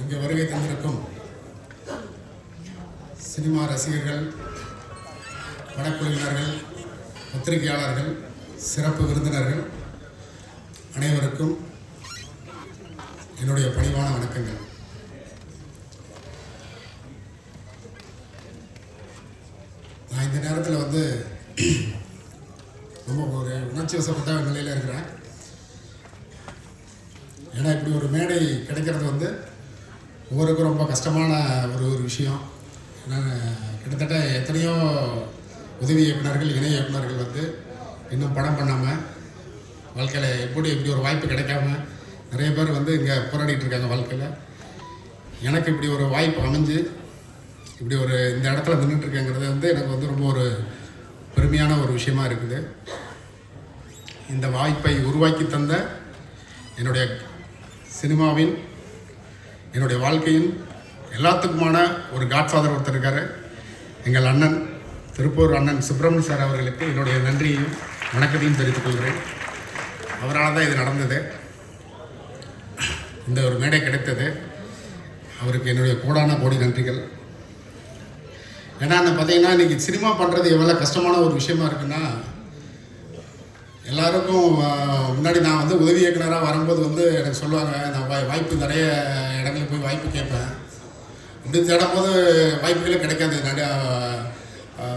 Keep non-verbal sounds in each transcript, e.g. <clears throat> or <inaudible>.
இங்கே வருகை தந்திருக்கும் சினிமா ரசிகர்கள் படக்குழுவினர்கள் பத்திரிகையாளர்கள் சிறப்பு விருந்தினர்கள் அனைவருக்கும் என்னுடைய பணிவான வணக்கங்கள். நான் இந்த நேரத்தில் வந்து ரொம்ப ஒரு உணர்ச்சி வசப்பட்ட நிலையில் இருக்கிறேன். ஏன்னா இப்படி ஒரு மேடை கிடைக்கிறது வந்து ஒவ்வொருக்கும் ரொம்ப கஷ்டமான ஒரு ஒரு விஷயம். கிட்டத்தட்ட எத்தனையோ உதவி இயக்குனர்கள் இணை இயக்குனர்கள் வந்து இன்னும் படம் பண்ணாமல் வாழ்க்கையில் எப்படி இப்படி ஒரு வாய்ப்பு கிடைக்காம நிறைய பேர் வந்து இங்கே போராடிட்டு இருக்காங்க வாழ்க்கையில். எனக்கு இப்படி ஒரு வாய்ப்பு அமைஞ்சு இப்படி ஒரு இந்த இடத்துல நின்றுட்டு இருக்கேங்கிறது வந்து எனக்கு வந்து ரொம்ப ஒரு பெருமையான ஒரு விஷயமா இருக்குது. இந்த வாய்ப்பை உருவாக்கி தந்த என்னுடைய சினிமாவின் என்னுடைய வாழ்க்கையின் எல்லாத்துக்குமான ஒரு காட்ஃபாதர் ஒருத்தர் இருக்கார். எங்கள் அண்ணன் திருப்பூர் அண்ணன் சுப்பிரமணிய சார் அவர்களுக்கு என்னுடைய நன்றியையும் வணக்கத்தையும் தெரிவித்துக் கொள்கிறேன். அவரால் தான் இது நடந்தது. இந்த ஒரு மேடை கிடைத்தது. அவருக்கு என்னுடைய கோடான கோடி நன்றிகள். ஏன்னா அந்த பார்த்தீங்கன்னா இன்றைக்கி சினிமா பண்ணுறது எவ்வளோ கஷ்டமான ஒரு விஷயமா இருக்குன்னா எல்லாருக்கும் முன்னாடி நான் வந்து உதவி இயக்குனராக வரும்போது வந்து எனக்கு சொல்லுவாங்க நான் வாய்- வாய்ப்பு நிறைய இடங்களுக்கு போய் வாய்ப்பு கேட்பேன். இப்படி தேடும்போது வாய்ப்புகளே கிடைக்காது நிறையா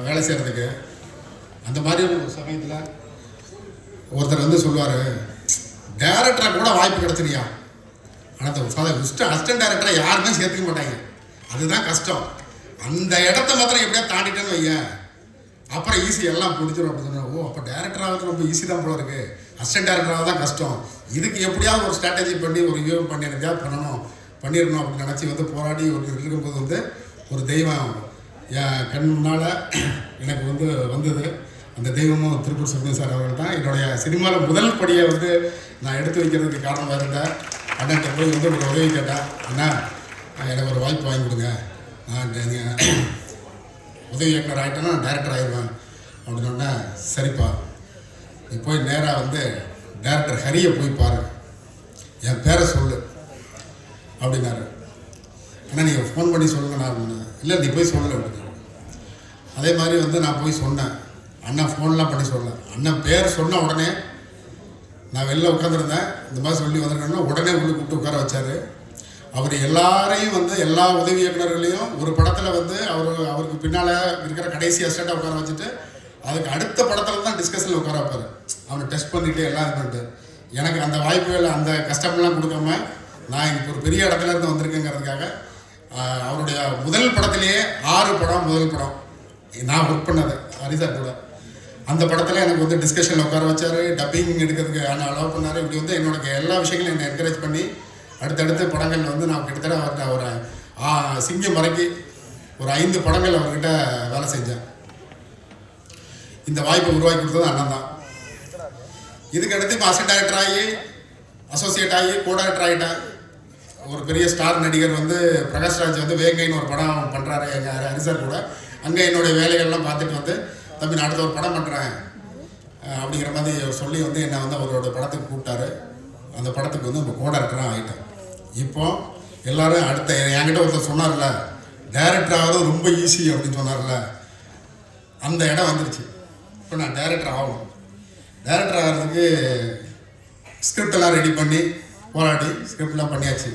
வேலை செய்கிறதுக்கு அந்த மாதிரி ஒரு சமயத்தில் ஒருத்தர் வந்து சொல்லுவார் டேரக்டராக கூட வாய்ப்பு கிடச்சிரியா ஆனால் ஃபஸ்ட்டு அசிஸ்டன்ட் டேரக்டரை யாருமே சேர்த்துக்க மாட்டாங்க. அதுதான் கஷ்டம். அந்த இடத்த மாத்திரம் எப்படியா தாண்டிட்டேன்னு வையேன். அப்புறம் ஈஸி எல்லாம் பிடிச்சிடும் அப்படின்னு அப்போ டேரக்டர் ஆகிறது ரொம்ப ஈஸி தான் போல இருக்கு. அசிஸ்டன்ட் டேரக்டராக தான் கஷ்டம். இதுக்கு எப்படியாவது ஒரு ஸ்ட்ராட்டஜி பண்ணி ஒரு வியூ பண்ணி எனக்காவது பண்ணணும் பண்ணிடணும் அப்படின்னு நினச்சி வந்து போராடி ஒரு இருக்கும்போது வந்து ஒரு தெய்வம் என் கண் முன்னால் எனக்கு வந்து வந்தது. அந்த தெய்வமும் திருப்பூர் சுப்ரமணிய சார் அவர்கள் தான். என்னுடைய சினிமாவில் முதல் படியை வந்து நான் எடுத்து வைக்கிறதுக்கு காரணமாக இருந்தேன் அண்ணன்ட்ட போய் வந்து ஒரு உதவி கேட்டேன். அண்ணா எனக்கு ஒரு வாய்ப்பு வாங்கி கொடுங்க. நான் உதவி இயக்குனர் ஆகிட்டேன்னா நான் டேரக்டர் ஆயிடுவேன். அப்படின்னோடனே சரிப்பா நீ போய் நேராக வந்து டேரக்டர் ஹரியை போய் பாரு. என் பேரை சொல்லு. அப்படின்னாரு. அண்ணா நீங்கள் ஃபோன் பண்ணி சொல்லுங்க நான் இல்லை நீ போய் சொல்லு அப்படின்னு அதே மாதிரி வந்து நான் போய் சொன்னேன். அண்ணன் ஃபோன்லாம் பண்ணி சொல்ல அண்ணன் பேர் சொன்ன உடனே நான் வெளில உட்காந்துருந்தேன் இந்த மாதிரி சொல்லி வந்திருக்கேன்னா உடனே உள்ள கூப்பிட்டு உட்கார வச்சாரு. அவர் எல்லாரையும் வந்து எல்லா உதவி இயக்குநர்களையும் ஒரு படத்தில் வந்து அவர் அவருக்கு பின்னால் இருக்கிற கடைசி அசிஸ்டண்ட்டாக உட்கார வச்சுட்டு அதுக்கு அடுத்த படத்தில் தான் டிஸ்கஷனில் உட்கார வைப்பார். அவனை டெஸ்ட் பண்ணிட்டு எல்லாம் பண்ணிட்டு. எனக்கு அந்த வாய்ப்புகள் அந்த கஷ்டமெல்லாம் கொடுக்காம நான் இப்போ ஒரு பெரிய இடத்துல இருந்து வந்திருக்கேங்கிறதுக்காக அவருடைய முதல் படத்திலேயே ஆறு படம் முதல் படம். நான் ஒர்க் பண்ணது ஹரிசா கூட. அந்த படத்தில் எனக்கு வந்து டிஸ்கஷனில் உட்கார வச்சாரு டப்பிங் எடுக்கிறதுக்கு ஆனால் அலோவ் பண்ணாரு இப்படி வந்து என்னோட எல்லா விஷயங்களும் என்னை என்கரேஜ் பண்ணி அடுத்தடுத்த படங்கள் வந்து நான் கிட்டத்தட்ட அவர்கிட்ட ஒரு சிங்கம் மறைக்கி ஒரு ஐந்து படங்கள் அவர்கிட்ட வேலை செஞ்சேன். இந்த வாய்ப்பை உருவாக்கி கொடுத்தது அண்ணன் தான். இதுக்கடுத்து இப்போ அசிஸ்டன்ட் டைரக்டர் ஆகி அசோசியேட் ஆகி கோ டைரக்டர் ஆகிட்டேன் ஒரு பெரிய ஸ்டார் நடிகர் வந்து பிரகாஷ்ராஜ் வந்து வேங்கைன்னு ஒரு படம் பண்ணுறாரு எங்கள் ஹரிசர் கூட. அங்கே என்னுடைய வேலைகள்லாம் பார்த்துட்டு வந்து தம்பி நான் அடுத்த ஒரு படம் பண்ணுறேன் அப்படிங்கிற மாதிரி சொல்லி வந்து என்னை வந்து அவரோட படத்துக்கு கூப்பிட்டாரு. அந்த படத்துக்கு வந்து நம்ம கோ டேரக்டராக ஆகிட்டேன் இப்போ எல்லாரும் அடுத்த என்கிட்ட ஒருத்தர் சொன்னார்ல டைரக்டர் ஆகிறது ரொம்ப ஈஸி அப்படின்னு சொன்னார்ல. அந்த இடம் வந்துருச்சு. இப்போ நான் டைரக்டர் ஆகணும். டைரக்டர் ஆகிறதுக்கு ஸ்கிரிப்டெல்லாம் ரெடி பண்ணி போராடி ஸ்கிரிப்ட்லாம் பண்ணியாச்சு.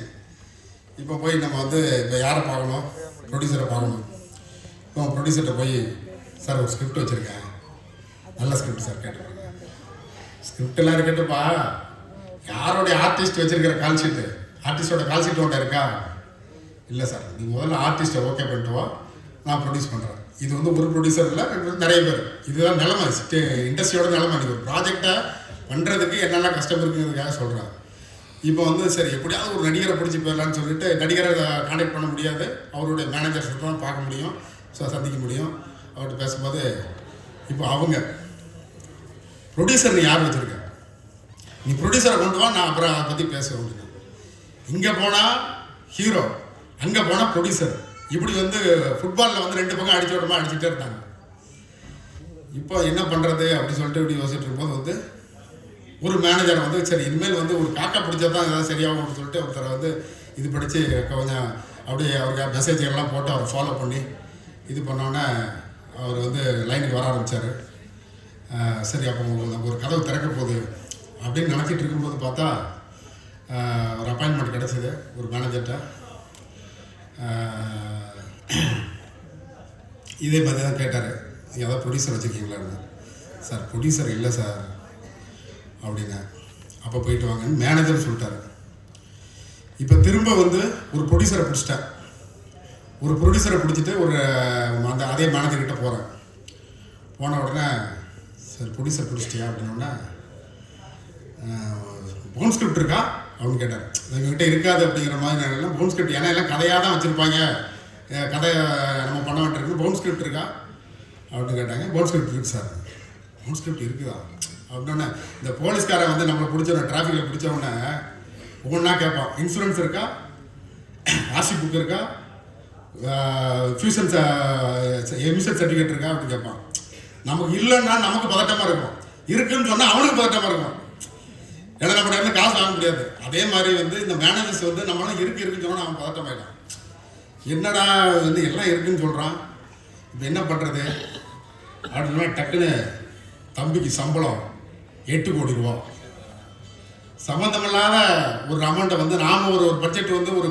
இப்போ போய் நம்ம வந்து இப்போ யாரை பார்க்கணும்? ப்ரொடியூசரை பார்க்கணும். இப்போ ப்ரொடியூசர்கிட்ட போய் சார் ஒரு ஸ்கிரிப்ட் வச்சுருக்கேன். நல்ல ஸ்கிரிப்ட் சார் கேட்டிருக்கேன் ஸ்கிரிப்டெல்லாம் இருக்கட்டுப்பா யாருடைய ஆர்டிஸ்ட் வச்சுருக்கிற கால் ஷீட்டு ஆர்டிஸ்டோட கால் ஷீட் ஒன்று இருக்கா? இல்லை சார் நீங்கள் முதல்ல ஆர்டிஸ்ட்டை ஓகே பண்ணிட்டு வா. நான் ப்ரொடியூஸ் பண்ணுறேன் இது வந்து ஒரு ப்ரொடியூசர் இல்லை நிறைய பேர். இதுதான் நிலமை. இண்டஸ்ட்ரியோட நிலமை. நீங்கள் ஒரு ப்ராஜெக்டை பண்ணுறதுக்கு என்னெல்லாம் கஷ்டம் இருக்குங்கிறதுக்காக சொல்கிறாங்க இப்போ வந்து சரி எப்படியாவது ஒரு நடிகரை பிடிச்சி போயிடலான்னு சொல்லிட்டு நடிகரை காண்டாக்ட் பண்ண முடியாது. அவருடைய மேனேஜர்ஸ் தான் பார்க்க முடியும். ஸோ சந்திக்க முடியும். அவர்கிட்ட பேசும்போது இப்போ அவங்க ப்ரொடியூசர் நீ யார் வச்சுருக்க? நீ ப்ரொடியூசரை கொண்டு வா நான் அப்புறம் அதை பற்றி பேசுகிறேன் இங்கே போனால் ஹீரோ அங்கே போனால் ப்ரொடியூசர் இப்படி வந்து ஃபுட்பாலில் வந்து ரெண்டு பக்கம் அடிச்சு விடமா அடிச்சுட்டே இருந்தாங்க. இப்போ என்ன பண்ணுறது அப்படி சொல்லிட்டு இப்படி யோசிச்சுட்டு இருக்கும்போது வந்து ஒரு மேனேஜர் வந்து சரி இனிமேல் வந்து ஒரு காக்கா பிடிச்சா தான் ஏதாவது சரியாகும்னு சொல்லிட்டு ஒருத்தரை வந்து இது படித்து கொஞ்சம் அப்படியே அவருக்கு மெசேஜ் எல்லாம் போட்டு அவர் ஃபாலோ பண்ணி இது பண்ணோன்னே அவர் வந்து லைனுக்கு வர ஆரம்பித்தார் சரி அப்போ உங்களுக்கு ஒரு கதவு திறக்க போகுது அப்படின்னு நினச்சிட்டு இருக்கும்போது பார்த்தா ஒரு அப்பாயின்மெண்ட் கிடச்சிது ஒரு மேனேஜர்கிட்ட <clears throat> இதே மாதிரி தான் கேட்டார். நீங்கள் ஏதாவது ப்ரொடியூசர் வச்சுருக்கீங்களான்னு சார் ப்ரொடியூசர் இல்லை சார் அப்படின்னா அப்போ போயிட்டு வாங்கன்னு மேனேஜர் சொல்லிட்டாரு. இப்போ திரும்ப வந்து ஒரு ப்ரொடியூசரை பிடிச்சிட்டேன். ஒரு ப்ரொடியூசரை பிடிச்சிட்டு ஒரு அந்த அதே மேனேஜர்கிட்ட போகிறேன் போன உடனே சார் ப்ரொடியூசர் பிடிச்சிட்டியா? அப்படின்னோடனே போன் ஸ்கிரிப்ட் இருக்கா? அப்படின்னு கேட்டார் எங்ககிட்ட இருக்காது அப்படிங்கிற மாதிரி எல்லாம் பவுன் ஸ்கிரிப்ட் ஏன்னா எல்லாம் கதையாக தான் வச்சுருப்பாங்க. கதையை நம்ம பண்ண வேண்டியிருக்கு. பவுன் ஸ்கிரிப்ட் இருக்கா? அப்படின்னு கேட்டாங்க. பவுன் ஸ்கிரிப்ட் இருக்கு சார். பவுன் ஸ்கிரிப்ட் இருக்குதா? அப்படின்னே இந்த போலீஸ்காரன் வந்து நம்மளை பிடிச்சவன டிராஃபிக்கில் பிடிச்சவொடனே ஒவ்வொன்றா கேட்பான். இன்சூரன்ஸ் இருக்கா? ஆர்சி புக் இருக்கா? ஃபியூசன் எமிஷன் சர்டிஃபிகேட் இருக்கா? அப்படின்னு கேட்பான். நமக்கு இல்லைன்னா நமக்கு பதட்டமாக இருக்கும். இருக்குன்னு சொன்னால் அவனுக்கு பதட்டமாக இருக்கும். எழுத நம்ம காசு வாங்க முடியாது. அதே மாதிரி வந்து இந்த மேனேஜர்ஸ் வந்து நம்மளால இருக்கு இருக்குன்னு சொன்னா அவன் பதட்டமாயிட்டான் என்னடா வந்து எல்லாம் இருக்குன்னு சொல்கிறான் இப்போ என்ன பண்ணுறது அப்படின்னா டக்குன்னு தம்பிக்கு சம்பளம் எட்டு கோடி ரூபா. சம்மந்தமில்லாத ஒரு அமௌண்ட்டை வந்து நாம ஒரு ஒரு பட்ஜெட் வந்து ஒரு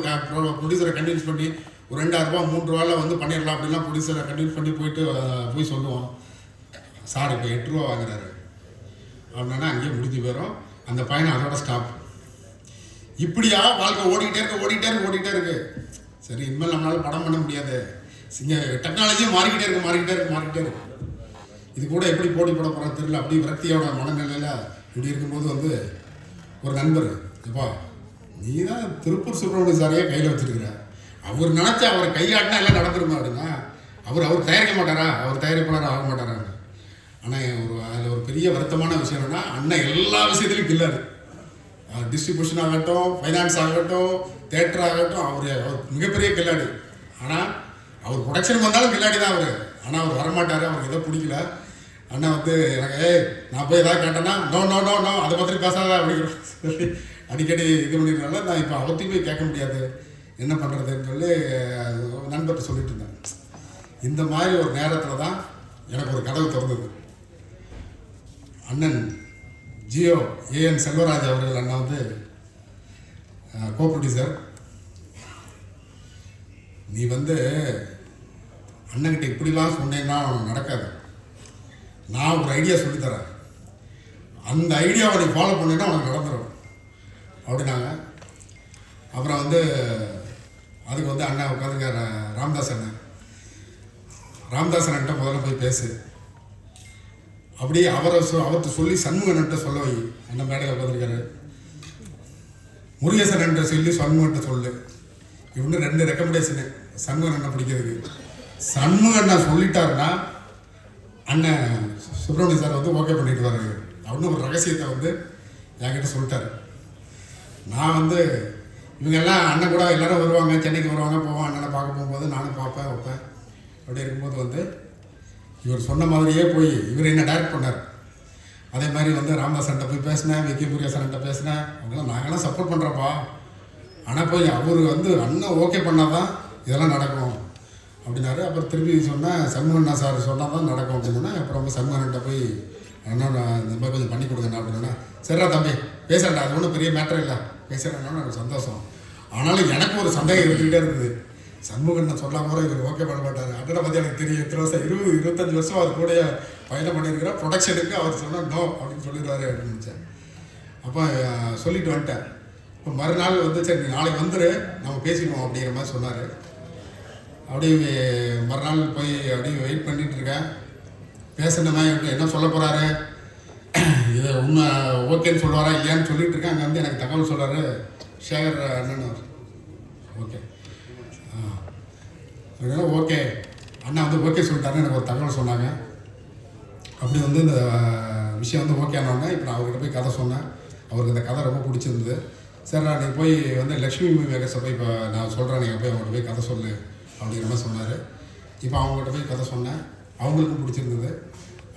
ப்ரொடியூசரை கன்வின்ஸ் பண்ணி ஒரு ரெண்டாயிரம் ரூபா மூன்று ரூபாயில் வந்து பண்ணிடலாம் அப்படின்லாம் ப்ரொடியூசரை கன்வின்ஸ் பண்ணி போயிட்டு போய் சொல்லுவோம் சார் இப்போ எட்டு ரூபா வாங்குறாரு. அப்படின்னா அங்கேயே முடிஞ்சு போயிடும் அந்த பயணம் அதோட ஸ்டாப் இப்படியா? வாழ்க்கை ஓடிக்கிட்டே இருக்கு ஓடிக்கிட்டே இருக்கு ஓடிக்கிட்டே இருக்கு. சரி இனிமேல் நம்மளால படம் பண்ண முடியாது. சிங்க டெக்னாலஜியும் மாறிக்கிட்டே இருக்கு மாறிக்கிட்டே இருக்கு மாறிக்கிட்டே இருக்கு. இது கூட எப்படி போட்டி போட போகிற தெரியல. அப்படி விரக்தியோட மனநிலையில் இப்படி இருக்கும்போது வந்து ஒரு நண்பர் எப்பா நீ தான் திருப்பூர் சுப்பிரமணிய சாரையே கையில் வச்சிருக்கிற. அவர் நினச்சா அவரை கையாட்டினா எல்லாம் நடந்துருமா அப்படின்னா அவர் அவர் தயாரிக்க மாட்டாரா? அவர் தயாரிப்பாளர் ஆக மாட்டாரா? ஆனால் ஒரு அதில் ஒரு பெரிய வருத்தமான விஷயம் என்னன்னா அண்ணன் எல்லா விஷயத்துலையும் கில்லாரு டிஸ்ட்ரிபியூஷன் ஆகட்டும் ஃபைனான்ஸ் ஆகட்டும் தேட்டர் ஆகட்டும் அவர் அவர் மிகப்பெரிய கில்லாடி ஆனால் அவர் ப்ரொடக்ஷன் வந்தாலும் கில்லாடி தான் அவர். ஆனால் அவர் வரமாட்டார் அவருக்கு எதோ பிடிக்கல. அண்ணா வந்து எனக்கு ஏய் நான் போய் ஏதாவது கேட்டேன்னா நோ நோ நோ நோ அதை பற்றி பேசாத அப்படிங்கிற சொல்லி அடிக்கடி இது பண்ணிடுறதுனால நான் இப்போ அவர்த்தையும் போய் கேட்க முடியாது. என்ன பண்ணுறதுன்னு சொல்லி நண்பர்கிட்ட சொல்லிட்டு இருந்தேன். இந்த மாதிரி ஒரு நேரத்தில் தான் எனக்கு ஒரு கதவு திறந்தது அண்ணன் ஜியோ ஏஎன் செல்வராஜ் அவர்கள் அண்ணா வந்து கோ ப்ரொடியூசர் நீ வந்து அண்ணன்கிட்ட இப்படிலாம் சொன்னேன்னா அவன் நடக்காது. நான் ஒரு ஐடியா சொல்லித்தரேன். அந்த ஐடியாவை நீ ஃபாலோ பண்ணேன்னா உனக்கு நடந்துடும் அப்படின்னாங்க. அப்புறம் வந்து அதுக்கு வந்து அண்ணா உட்காந்துருக்கார ராமதாஸ் அண்ணன். ராம்தாஸ் அண்ணன்ட்ட முதல்ல போய் பேசு. அப்படியே அவரை சொ அவர்கிட்ட சொல்லி சண்முகன்ட்ட சொல்ல வை. அந்த மேடையில் உட்காந்துருக்காரு முருகேசன்ட்ட சொல்லி சண்முகன்ட்ட சொல்லு. இவனு ரெண்டு ரெக்கமெண்டேஷனு சண்முகன் அண்ணன் பிடிக்கிறதுக்கு. சண்முகன் அண்ணா சொல்லிட்டாருன்னா அண்ணன் சுப்பிரமணிய சார் வந்து ஓகே பண்ணிட்டு வராரு அவனு ஒரு ரகசியத்தை வந்து என்கிட்ட சொல்லிட்டாரு. நான் வந்து இவங்க எல்லாம் அண்ணன் கூட எல்லாரும் வருவாங்க சென்னைக்கு வருவாங்க போவான் அண்ணனை பார்க்க போகும்போது நானும் பார்ப்பேன் வைப்பேன். அப்படி இருக்கும்போது வந்து இவர் சொன்ன மாதிரியே போய் இவர் என்ன டைரக்ட் பண்ணார்? அதே மாதிரி வந்து ராமதாசன்ட்ட போய் பேசினேன் விக்கி முருகேசன்ட்ட பேசினேன். அவங்களாம் நாங்களாம் சப்போர்ட் பண்ணுறப்பா ஆனால் போய் அவர் வந்து அண்ணன் ஓகே பண்ணால் தான் இதெல்லாம் நடக்கும் அப்படின்னாரு. அப்புறம் திருப்பி சொன்னேன் சண்முகண்ணா சார் சொன்னால் தான் நடக்கும் அப்படின்னா அப்புறம் வந்து சண்முகன்கிட்ட போய் அண்ணா நான் இந்த மாதிரி கொஞ்சம் பண்ணி கொடுங்கண்ணா அப்படின்னா சரிடா தம்பி பேசுறேன்டா அது ஒன்றும் பெரிய மேட்டர் இல்லை. பேசுகிறேன்னா எனக்கு சந்தோஷம். ஆனாலும் எனக்கு ஒரு சந்தேகம் இருந்துகிட்டே இருந்தது சண்முகன் சொல்லாம கூட இவர் ஓகே பண்ண மாட்டார். அண்ணனை பற்றி எனக்கு தெரியும். இத்தனை வருஷம்? இருபது இருபத்தஞ்சு வருஷம் அவர் கூட பயணம் பண்ணியிருக்கிறேன். ப்ரொடக்ஷனுக்கு அவர் சொன்னால் நோ அப்படின்னு சொல்லிடுவாரு அப்படின்னு நினச்சேன். அப்போ சொல்லிட்டு வந்துட்டேன். இப்போ மறுநாள் வந்து சரி நீ நாளைக்கு வந்துரு. நம்ம பேசிடுவோம் அப்படிங்கிற மாதிரி சொன்னார். அப்படியே மறுநாள் போய் அப்படியே வெயிட் பண்ணிட்டு இருக்கேன். பேசணுமே என்ன சொல்ல போகிறாரு இது உண்மை ஓகேன்னு சொல்லுவாரா இல்லையான்னு சொல்லிட்டு இருக்கேன். அங்கே வந்து எனக்கு தகவல் சொல்கிறாரு சேகர் அண்ணன் அவர். ஓகே ஆ. ஓகே. அண்ணா வந்து ஓகே சொல்லிட்டாருன்னு எனக்கு ஒரு தகவல் சொன்னாங்க. அப்படி வந்து இந்த விஷயம் வந்து ஓகே ஆனோடனே இப்போ நான் அவர்கிட்ட போய் கதை சொன்னேன். அவருக்கு இந்த கதை ரொம்ப பிடிச்சிருந்தது. சரி நான் நீங்கள் போய் வந்து லக்ஷ்மி மேகஸை போய் இப்போ நான் சொல்கிறேன் நீங்கள் போய் அவங்கள்ட்ட போய் கதை சொல்லு அப்படிங்கிற மாதிரி சொன்னார். இப்போ அவங்ககிட்ட போய் கதை சொன்னேன். அவங்களுக்கும் பிடிச்சிருந்தது.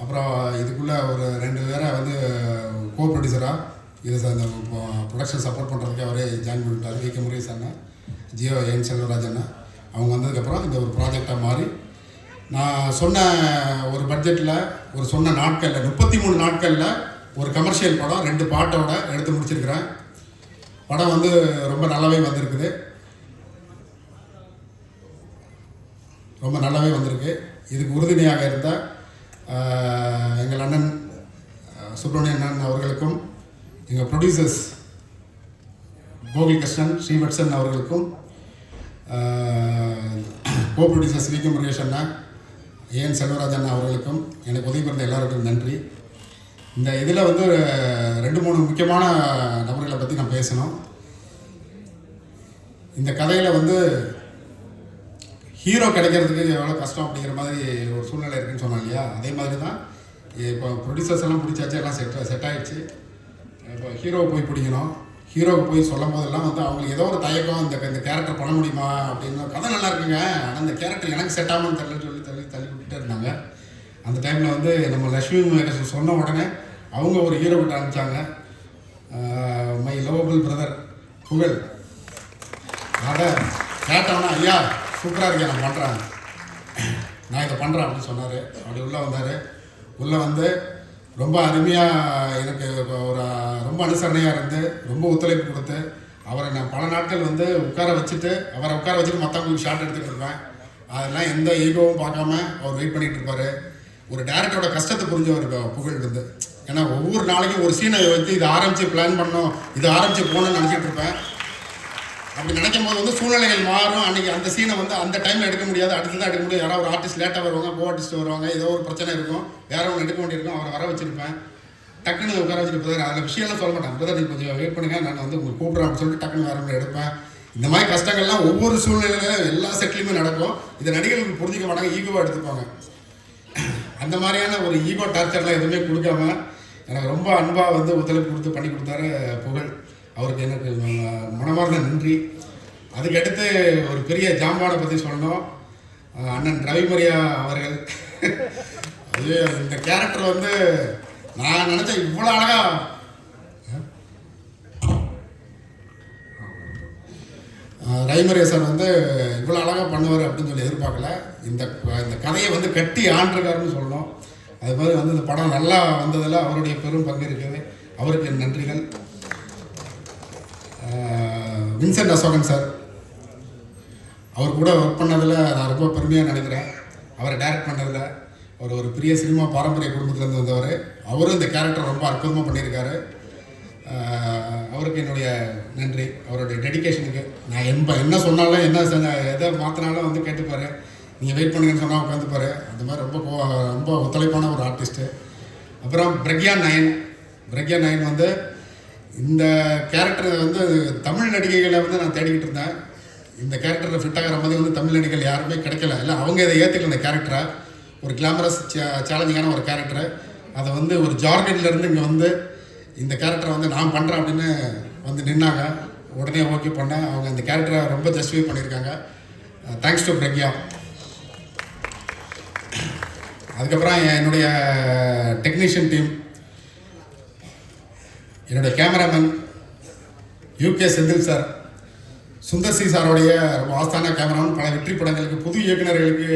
அப்புறம் இதுக்குள்ளே ஒரு ரெண்டு பேரை வந்து கோ ப்ரொடியூசராக இது இந்த ப்ரொடக்ஷன் சப்போர்ட் பண்ணுறதுக்கு அவரே ஜாயின் பண்ணிட்டார். வி கே முருகேஷ் ஜியோ என் செல்வராஜன் அவங்க வந்ததுக்கப்புறம் இந்த ஒரு ப்ராஜெக்டாக மாறி நான் சொன்ன ஒரு பட்ஜெட்டில் ஒரு சொன்ன நாட்களில் முப்பத்தி மூணு நாட்களில் ஒரு கமர்ஷியல் படம் ரெண்டு பாட்டோட எடுத்து முடிச்சிருக்கிறேன். படம் வந்து ரொம்ப நல்லாவே வந்திருக்குது. ரொம்ப நல்லாவே வந்திருக்கு. இதுக்கு உறுதுணையாக இருந்த எங்கள் அண்ணன் ஆஹ், சுப்பிரமணியன் அண்ணன் அவர்களுக்கும் எங்கள் ப்ரொடியூசர்ஸ் கோபிகிருஷ்ணன் கிருஷ்ணன் ஸ்ரீவத்சன் அவர்களுக்கும் கோ ப்ரொடியூசர் வி முருகேஷ் அண்ணா ஏன் செல்வராஜ் அண்ணா அவர்களுக்கும் எனக்கு உதவி பிறந்த எல்லாருக்கும் நன்றி. இந்த இதில் வந்து ரெண்டு மூணு முக்கியமான நபர்களை பற்றி நான் பேசணும். இந்த கதையில் வந்து ஹீரோ கிடைக்கிறதுக்கு எவ்வளோ கஷ்டம் அப்படிங்கிற மாதிரி ஒரு சூழ்நிலை இருக்குன்னு சொன்னாங்க இல்லையா? அதே மாதிரி தான் இப்போ ப்ரொடியூசர்ஸ் எல்லாம் பிடிச்சாச்சு எல்லாம் செட் செட் ஆகிடுச்சு இப்போ ஹீரோவை போய் பிடிக்கணும். ஹீரோவுக்கு போய் சொல்லும் போதெல்லாம் வந்து அவங்களுக்கு ஏதோ ஒரு தயக்கம் இந்த இந்த கேரக்டர் பண்ண முடியுமா அப்படின்னு கதை நல்லா இருக்குங்க. ஆனால் அந்த கேரக்டர் எனக்கு செட் ஆகும்னு தெரியல சொல்லி தள்ளி தள்ளி விட்டுட்டு இருந்தாங்க. அந்த டைமில் வந்து நம்ம லக்ஷ்மி சொன்ன உடனே அவங்க ஒரு ஹீரோ கிட்ட அனுப்பிச்சாங்க. மை லவபிள் பிரதர் புகழ். அதை கேட்டவனா ஐயா சூப்பராக இருக்கேன் நான் பண்ணுறேன் நான் இதை பண்ணுறேன் அப்படின்னு சொன்னார். அப்படி உள்ளே வந்தார். உள்ளே வந்து ரொம்ப அருமையாக எனக்கு ஒரு ரொம்ப அனுசரணையாக இருந்து ரொம்ப ஒத்துழைப்பு கொடுத்து அவரை நான் பல நாட்கள் வந்து உட்கார வச்சுட்டு அவரை உட்கார வச்சுட்டு மற்றவங்களுக்கு ஷாட் எடுத்துகிட்டு இருப்பேன் அதெல்லாம் எந்த ஈகோவும் பார்க்காம அவர் வெயிட் பண்ணிட்டு இருப்பார். ஒரு டேரக்டரோட கஷ்டத்தை புரிஞ்சவர் இப்போ புகழ் இருந்து. ஏன்னா ஒவ்வொரு நாளைக்கும் ஒரு சீனை வச்சு இதை ஆரம்பித்து பிளான் பண்ணோம் இதை ஆரம்பித்து போகணும்னு நினச்சிட்டு இருப்பேன். அப்படி நினைக்கும் போது வந்து சூழ்நிலைகள் மாறும். அன்றைக்கி அந்த சீனை வந்து அந்த டைமில் எடுக்க முடியாது. அடுத்து தான் எடுக்க முடியாது. யாராவது ஒரு ஆர்டிஸ்ட் லேட்டாக வருவாங்க கோ ஆர்டிஸ்ட் வருவாங்க ஏதோ ஒரு பிரச்சனை இருக்கும். வேற ஒன்று எடுக்க வேண்டியிருக்கும். அவரை வர வச்சுருப்பேன். டக்குன்னு உட்கார வச்சுட்டு பிரதர் அதில் விஷயம்லாம் சொல்ல மாட்டேன். பிரதர் நீங்கள் கொஞ்சம் வெயிட் பண்ணுங்க. நான் வந்து உங்களுக்கு கூப்பிட்றேன் அப்படின்னு சொல்லிட்டு டக்குன்னு வேறு எடுப்பேன். இந்த மாதிரி கஷ்டங்கள்லாம் ஒவ்வொரு சூழ்நிலையில எல்லா செட்டிலுமே நடக்கும். இதை நடிகர்களுக்கு புரிஞ்சிக்க மாட்டாங்க. ஈகோவாக எடுத்துப்பாங்க. அந்த மாதிரியான ஒரு ஈகோ டார்ச்சர்லாம் எதுவுமே கொடுக்காம எனக்கு ரொம்ப அன்பாக வந்து ஒத்துழைப்பு கொடுத்து பண்ணி கொடுத்தாரு புகழ். அவருக்கு எனக்கு மனமார்ந்த நன்றி. அதுக்கடுத்து ஒரு பெரிய ஜாம்பானை பற்றி சொல்லணும். அண்ணன் ரவிமரியா அவர்கள். <laughs> அது இந்த கேரக்டர் வந்து நான் நினச்சேன் இவ்வளோ அழகா அஹ் சார் வந்து இவ்வளோ அழகாக பண்ணுவார் அப்படின்னு சொல்லி எதிர்பார்க்கல. இந்த இந்த கதையை வந்து கட்டி ஆண்டிருக்காருன்னு சொல்லணும். அது மாதிரி வந்து இந்த படம் நல்லா வந்ததில் அவருடைய பெரும் பங்கு இருக்குது. அவருக்கு என் நன்றிகள். Vincent Asokan sir. அவர் கூட ஒர்க் பண்ணதில் நான் ரொம்ப பெருமையாக நினைக்கிறேன். அவரை டைரக்ட் பண்ணதில். அவர் ஒரு பெரிய சினிமா பாரம்பரிய குடும்பத்திலேருந்து வந்தவர். அவரும் இந்த கேரக்டர் ரொம்ப அற்புதமாக பண்ணியிருக்காரு. அவருக்கு என்னுடைய நன்றி. அவருடைய டெடிகேஷனுக்கு நான் என்ப என்ன சொன்னாலும் என்ன செஞ்ச- எதை மாற்றினாலும் வந்து கேட்டுப்பார். நீங்கள் வெயிட் பண்ணுங்கன்னு சொன்னால் உட்காந்துப்பார் அந்த மாதிரி ரொம்ப கோ- ரொம்ப ஒத்துழைப்பான ஒரு ஆர்டிஸ்ட்டு அப்புறம் பிரக்யா நயன். பிரக்யா நயன் வந்து இந்த கேரக்டர் வந்து தமிழ் நடிகைகளை வந்து நான் தேடிக்கிட்டு இருந்தேன். இந்த கேரக்டரில் ஃபிட் ஆகிற மாதிரி வந்து தமிழ் நடிகைகள் யாருமே கிடைக்கல. இல்லை அவங்க இதை ஏற்றுக்கல இந்த கேரக்டரை ஒரு கிளாமரஸ் சேலஞ்சிங்கான ஒரு கேரக்டர் அதை வந்து ஒரு ஜார்க்கண்ட்லேருந்து இங்கே வந்து இந்த கேரக்டரை வந்து நான் பண்ணுறேன் அப்படின்னு வந்து நின்னாங்க. உடனே ஓகே பண்ணேன். அவங்க அந்த கேரக்டரை ரொம்ப ஜஸ்டிஃபை பண்ணியிருக்காங்க. Thanks to Pragya. அதுக்கப்புறம் என்னுடைய டெக்னீஷியன் டீம் என்னுடைய cameraman UK Senthil sir Sundar C சாரோடைய ரொம்ப ஆஸ்தான கேமராமேன் பல வெற்றி படங்களுக்கு புது இயக்குனர்களுக்கு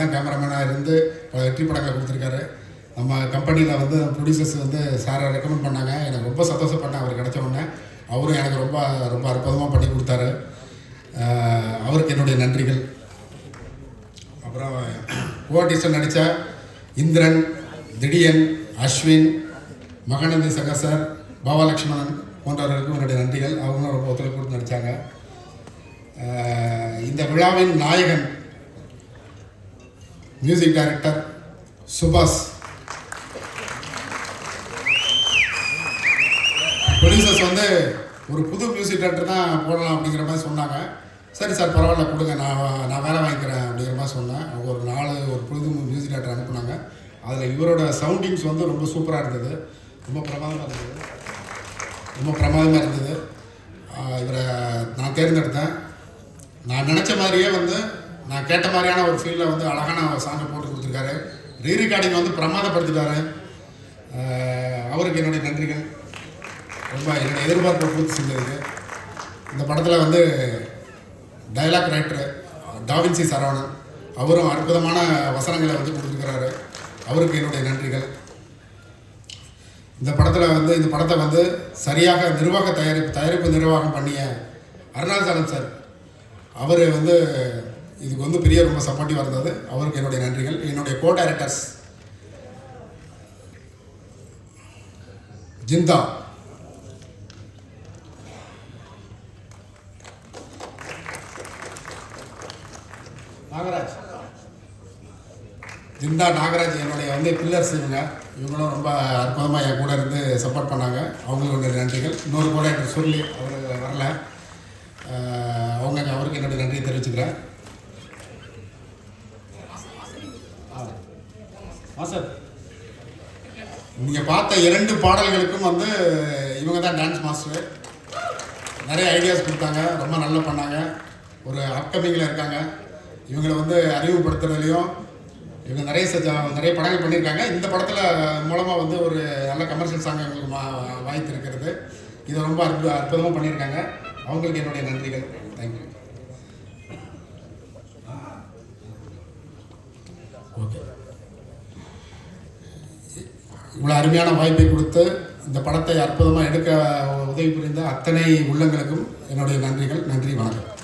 அவர் தான் கேமராமேனாக இருந்து பல வெற்றி படங்களை கொடுத்துருக்காரு. நம்ம கம்பெனியில் வந்து ப்ரொடியூசர்ஸ் வந்து சாரை ரெக்கமெண்ட் பண்ணாங்க. எனக்கு ரொம்ப சந்தோஷப்பட்டேன். அவர் கிடச்ச உடனே அவரும் எனக்கு ரொம்ப ரொம்ப அற்புதமாக பண்ணி கொடுத்தாரு. அவருக்கு என்னுடைய நன்றிகள். அப்புறம் கோஆர்டிஸ்டர் நடித்த இந்திரன் திடியன் அஸ்வின் மகநந்தி சகசர் பாபாலட்சுமணன் போன்றவர்களுக்கும் என்னுடைய நன்றிகள். அவங்களும் ரொம்ப ஒத்துழைப்பு கொடுத்து நடித்தாங்க இந்த விழாவின் நாயகன் மியூசிக் டைரக்டர் சுபாஷ் ப்ரொடியூசர்ஸ் வந்து ஒரு புது மியூசிக் டைரக்டர் தான் போடலாம் அப்படிங்கிற மாதிரி சொன்னாங்க. சரி சார் பரவாயில்ல கொடுங்க. நான் நான் வேலை வாங்கிக்கிறேன் அப்படிங்கிற மாதிரி சொன்னேன். அவங்க ஒரு நாலு ஒரு புது மியூசிக் டைரக்டர் அனுப்புனாங்க. அதில் இவரோட சவுண்டிங்ஸ் வந்து ரொம்ப சூப்பராக இருந்தது. ரொம்ப பிரமாதமாக இருந்தது. ரொம்ப பிரமாதமாக இருந்தது. இவரை நான் தேர்ந்தெடுத்தேன். நான் நினச்ச மாதிரியே வந்து நான் கேட்ட மாதிரியான ஒரு ஃபீல்டில் வந்து அழகான சாங்கை போட்டு கொடுத்துருக்காரு. ரீ ரெக்கார்டிங் வந்து பிரமாதப்படுத்திட்டாரு. அவருக்கு என்னுடைய நன்றிகள். ரொம்ப என்னுடைய எதிர்பார்ப்பை பூர்த்தி செஞ்சதுக்கு. இந்த படத்தில் வந்து டயலாக் ரைட்டரு டாவின்சி சரவணன் அவரும் அற்புதமான வசனங்களை வந்து கொடுத்துருக்கிறாரு. அவருக்கு என்னுடைய நன்றிகள். இந்த படத்தில் வந்து இந்த படத்தை வந்து சரியாக நிர்வாக தயாரிப்பு தயாரிப்பு நிர்வாகம் பண்ணிய அருணாச்சலம் சார் அவர் வந்து இதுக்கு வந்து பெரிய ரொம்ப சப்போர்ட்டிவாக இருந்தது. அவருக்கு என்னுடைய நன்றிகள். என்னுடைய கோ டைரக்டர்ஸ் ஜிந்தா. நாகராஜ். ஜிந்தா நாகராஜ் என்னுடைய வந்து பில்லர்ஸ் இவங்க இவங்களும் ரொம்ப அற்புதமாக என் கூட இருந்து சப்போர்ட் பண்ணாங்க. அவங்களுக்கு நன்றிகள். இன்னொரு கூட எனக்கு சொல்லி அவர் வரல. அவங்க அவருக்கு என்னுடைய நன்றியை தெரிவிச்சுக்கிறேன் சார் மற்ற இரண்டு பாடல்களுக்கும் வந்து இவங்க தான் டான்ஸ் மாஸ்டர் நிறைய ஐடியாஸ் கொடுத்தாங்க. ரொம்ப நல்லா பண்ணாங்க. ஒரு அப்கமிங்கில் இருக்காங்க. இவங்களை வந்து அறிமுகப்படுத்துறதுலையும் இவங்க நிறைய சஜ நிறைய படங்கள் பண்ணியிருக்காங்க. இந்த படத்தில் மூலமாக வந்து ஒரு நல்ல கமர்ஷியல் சாங் எங்களுக்கு மா வாய்த்து இருக்கிறது. இதை ரொம்ப அற்பு அற்புதமாக பண்ணியிருக்காங்க. அவங்களுக்கு என்னுடைய நன்றிகள். தேங்க்யூ ஓகே இவ்வளோ அருமையான வாய்ப்பை கொடுத்து இந்த படத்தை அற்புதமாக எடுக்க உதவி புரிந்த அத்தனை உள்ளங்களுக்கும் என்னுடைய நன்றிகள். நன்றி வணக்கம்.